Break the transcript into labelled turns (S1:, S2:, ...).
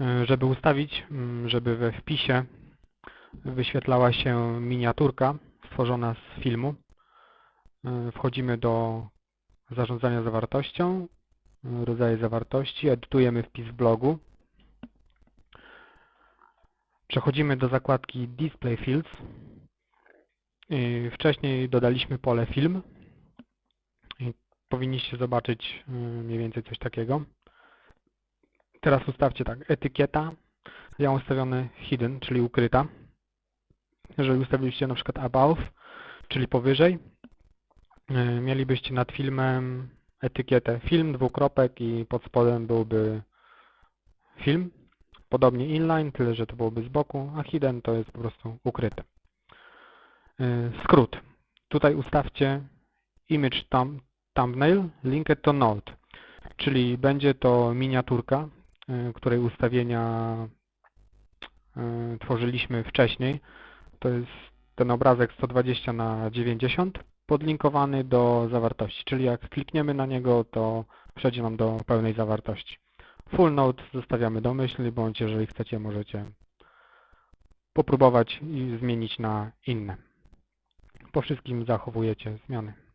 S1: Y, Żeby ustawić, mm, żeby we wpisie wyświetlała się miniaturka stworzona z filmu, y, wchodzimy do zarządzania zawartością, y, rodzaje zawartości, edytujemy wpis w blogu, przechodzimy do zakładki Display Fields. Wcześniej dodaliśmy pole film powinniście zobaczyć mniej więcej coś takiego. Teraz ustawcie tak, etykieta, ja mam ustawiony hidden, czyli ukryta. Jeżeli ustawiliście na przykład above, czyli powyżej, y, mielibyście nad filmem etykietę film, dwukropek i pod spodem byłby film. Podobnie inline, tyle że to byłoby z boku, a hidden to jest po prostu ukryte. Y, Skrót. Tutaj ustawcie image thumb, thumbnail linked to node, czyli będzie to miniaturka, której ustawienia y, tworzyliśmy wcześniej. To jest ten obrazek 120 na 90 podlinkowany do zawartości, czyli jak klikniemy na niego, to przejdzie nam do pełnej zawartości. Full node zostawiamy domyślny, bądź jeżeli chcecie, możecie popróbować i zmienić na inne. Po wszystkim zachowujecie zmiany.